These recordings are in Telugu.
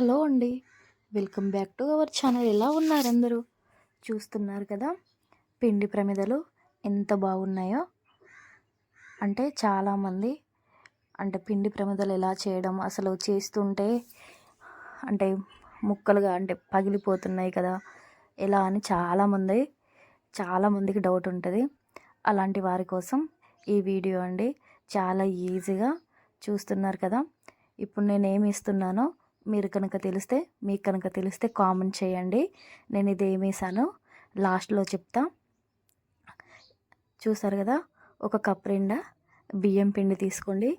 హలో అండి. Welcome back to our channel. ఎలా ఉన్నారు అందరూ చూస్తున్నారు కదా పిండి ప్రమిదలు ఎంత బాగున్నాయో. అంటే చాలామంది అంటే పిండి ప్రమిదలు ఎలా చేయడం అసలు చేస్తుంటే అంటే ముక్కలుగా అంటే పగిలిపోతున్నాయి కదా ఎలా అని చాలామంది చాలామందికి డౌట్ ఉంటుంది. అలాంటి వారి కోసం ఈ వీడియో అండి చాలా ఈజీగా చూస్తున్నారు కదా. ఇప్పుడు నేను ఏమి ఇస్తున్నానో మీరు కనుక తెలిస్తే మీకు కనుక తెలిస్తే కామెంట్ చేయండి. నేను ఇది ఏమేసాను లాస్ట్లో చెప్తా. చూసారు కదా? ఒక కప్ నిండా బియ్యం పిండి తీసుకోండి.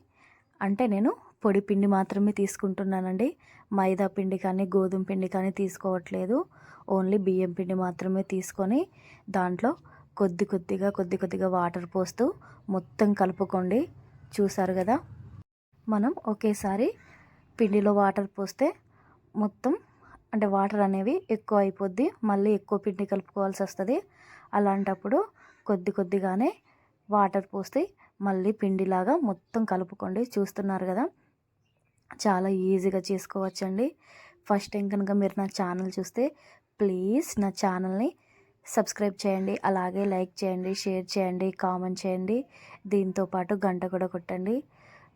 అంటే నేను పొడి పిండి మాత్రమే తీసుకుంటున్నానండి. మైదా పిండి కానీ గోధుమ పిండి కానీ తీసుకోవట్లేదు. ఓన్లీ బియ్యం పిండి మాత్రమే తీసుకొని దాంట్లో కొద్ది కొద్దిగా కొద్ది కొద్దిగా వాటర్ పోస్తూ మొత్తం కలుపుకోండి. చూసారు కదా? మనం ఒకేసారి పిండిలో వాటర్ పోస్తే మొత్తం అంటే వాటర్ అనేవి ఎక్కువ అయిపోద్ది. మళ్ళీ ఎక్కువ పిండి కలుపుకోవాల్సి వస్తుంది. అలాంటప్పుడు కొద్ది కొద్దిగానే వాటర్ పోస్తే మళ్ళీ పిండిలాగా మొత్తం కలుపుకోండి. చూస్తున్నారు కదా? చాలా ఈజీగా చేసుకోవచ్చండి. ఫస్ట్ టైం కనుక మీరు నా ఛానల్ చూస్తే ప్లీజ్ నా ఛానల్ని సబ్స్క్రైబ్ చేయండి. అలాగే లైక్ చేయండి షేర్ చేయండి కామెంట్ చేయండి. దీంతో పాటు గంట కూడా కొట్టండి.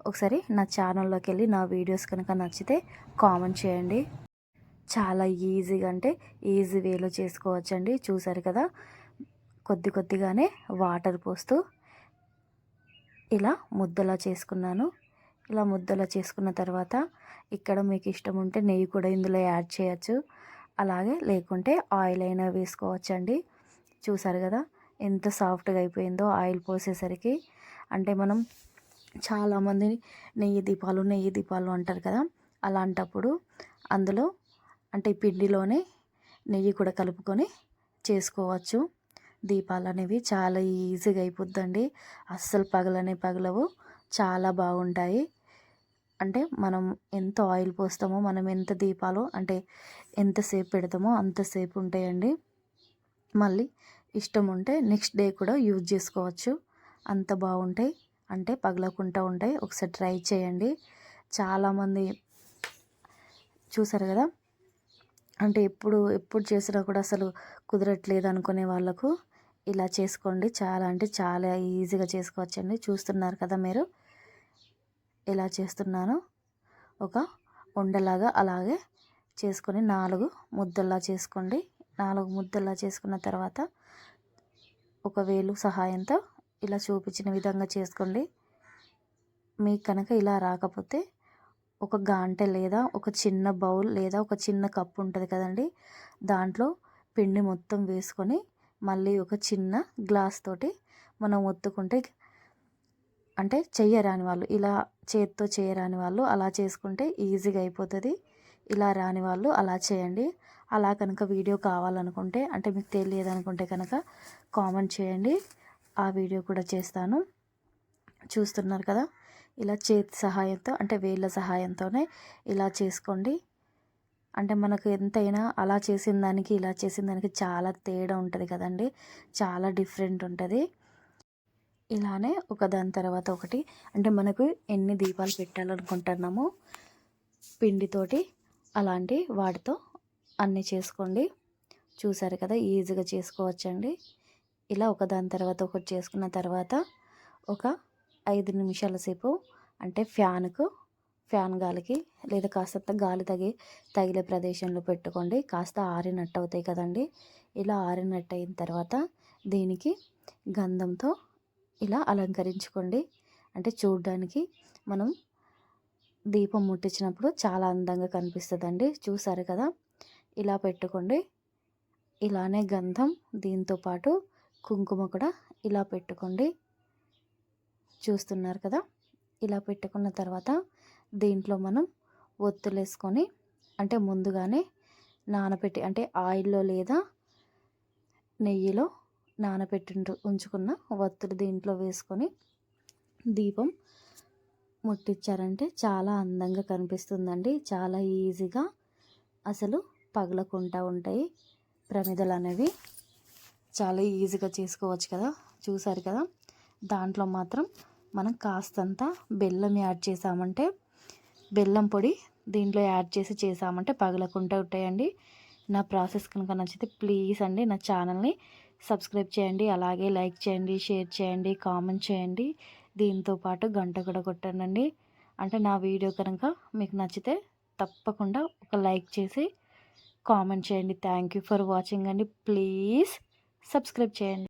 ఒకసారి నా ఛానల్లోకి వెళ్ళి నా వీడియోస్ కనుక నచ్చితే కామెంట్ చేయండి. చాలా ఈజీగా అంటే ఈజీ వేలో చేసుకోవచ్చండి. చూసారు కదా? కొద్ది కొద్దిగానే వాటర్ పోస్తూ ఇలా ముద్దలా చేసుకున్నాను. ఇలా ముద్దలా చేసుకున్న తర్వాత ఇక్కడ మీకు ఇష్టం ఉంటే నెయ్యి కూడా ఇందులో యాడ్ చేయొచ్చు. అలాగే లేకుంటే ఆయిల్ అయినా వేసుకోవచ్చండి. చూసారు కదా? ఎంత సాఫ్ట్గా అయిపోయిందో ఆయిల్ పోసేసరికి. అంటే మనం చాలామంది నెయ్యి దీపాలు నెయ్యి దీపాలు అంటారు కదా. అలాంటప్పుడు అందులో అంటే పిండిలోనే నెయ్యి కూడా కలుపుకొని చేసుకోవచ్చు. దీపాలు అనేవి చాలా ఈజీగా అయిపోద్దండి. అస్సలు పగలనే పగలవు. చాలా బాగుంటాయి. అంటే మనం ఎంత ఆయిల్ పోస్తామో మనం ఎంత దీపాలు అంటే ఎంతసేపు పెడతామో అంతసేపు ఉంటాయండి. మళ్ళీ ఇష్టం ఉంటే నెక్స్ట్ డే కూడా యూజ్ చేసుకోవచ్చు. అంత బాగుంటాయి. అంటే పగలకుండా ఉంటాయి ఒకసారి ట్రై చేయండి. చాలామంది చూసారు కదా? అంటే ఎప్పుడు ఎప్పుడు చేసినా కూడా అసలు కుదరట్లేదు అనుకునే వాళ్ళకు ఇలా చేసుకోండి. చాలా అంటే చాలా ఈజీగా చేసుకోవచ్చండి. చూస్తున్నారు కదా మీరు? ఎలా చేస్తున్నాను. ఒక ఉండలాగా అలాగే చేసుకొని నాలుగు ముద్దల్లా చేసుకోండి. నాలుగు ముద్దల్లా చేసుకున్న తర్వాత ఒక వేలు సహాయంతో ఇలా చూపించిన విధంగా చేసుకోండి. మీకు కనుక ఇలా రాకపోతే ఒక గాంటె లేదా ఒక చిన్న బౌల్ లేదా ఒక చిన్న కప్పు ఉంటుంది కదండి. దాంట్లో పిండి మొత్తం వేసుకొని మళ్ళీ ఒక చిన్న గ్లాస్ తోటి మనం ఒత్తుకుంటే అంటే చెయ్యరాని వాళ్ళు ఇలా చేత్తో చేయరాని వాళ్ళు అలా చేసుకుంటే ఈజీగా అయిపోతుంది. ఇలా రాని వాళ్ళు అలా చేయండి. అలా కనుక వీడియో కావాలనుకుంటే అంటే మీకు తెలియదు అనుకుంటే కనుక కామెంట్ చేయండి. ఆ వీడియో కూడా చేస్తాను. చూస్తున్నారు కదా? ఇలా చేతి సహాయంతో అంటే వేళ్ళ సహాయంతోనే ఇలా చేసుకోండి. అంటే మనకు ఎంతైనా అలా చేసిన దానికి ఇలా చేసిన దానికి చాలా తేడా ఉంటుంది కదండి. చాలా డిఫరెంట్ ఉంటుంది. ఇలానే ఒక దాని తర్వాత ఒకటి. అంటే మనకు ఎన్ని దీపాలు పెట్టాలనుకుంటున్నామో పిండితోటి అలాంటి వాటితో అన్నీ చేసుకోండి. చూసారు కదా? ఈజీగా చేసుకోవచ్చండి. ఇలా ఒక దాని తర్వాత ఒకటి చేసుకున్న తర్వాత ఒక ఐదు నిమిషాల సేపు అంటే ఫ్యాన్కు ఫ్యాన్ గాలికి లేదా కాస్త గాలి తగి తగిలే ప్రదేశంలో పెట్టుకోండి. కాస్త ఆరినట్టు అవుతాయి కదండి. ఇలా ఆరినట్టు అయిన తర్వాత దీనికి గంధంతో ఇలా అలంకరించుకోండి. అంటే చూడడానికి మనం దీపం ముట్టించినప్పుడు చాలా అందంగా కనిపిస్తుందండి. చూసారు కదా? ఇలా పెట్టుకోండి. ఇలానే గంధం దీంతో పాటు కుంకుమ కూడా ఇలా పెట్టుకోండి. చూస్తున్నారు కదా? ఇలా పెట్టుకున్న తర్వాత దీంట్లో మనం ఒత్తులు వేసుకొని అంటే ముందుగానే నానబెట్టి అంటే ఆయిల్లో లేదా నెయ్యిలో నానబెట్టి ఉంచుకున్న ఒత్తులు దీంట్లో వేసుకొని దీపం ముట్టించారంటే చాలా అందంగా కనిపిస్తుందండి. చాలా ఈజీగా అసలు పగలకుండా ఉంటాయి ప్రమిదలు అనేవి చాలా ఈజీగా చేసుకోవచ్చు కదా. చూసారు కదా? దాంట్లో మాత్రం మనం కాస్తంత బెల్లం యాడ్ చేసామంటే బెల్లం పొడి దీంట్లో యాడ్ చేసి చేసామంటే పగలకుండా ఉంటాయండి. నా ప్రాసెస్ కనుక నచ్చితే ప్లీజ్ అండి నా ఛానల్ని సబ్స్క్రైబ్ చేయండి. అలాగే లైక్ చేయండి షేర్ చేయండి కామెంట్ చేయండి. దీంతో పాటు గంట కూడా కొట్టండి అంటే నా వీడియో కనుక మీకు నచ్చితే తప్పకుండా ఒక లైక్ చేసి కామెంట్ చేయండి. థ్యాంక్ యూ ఫర్ వాచింగ్ అండి. ప్లీజ్ సబ్స్క్రైబ్ చేయండి.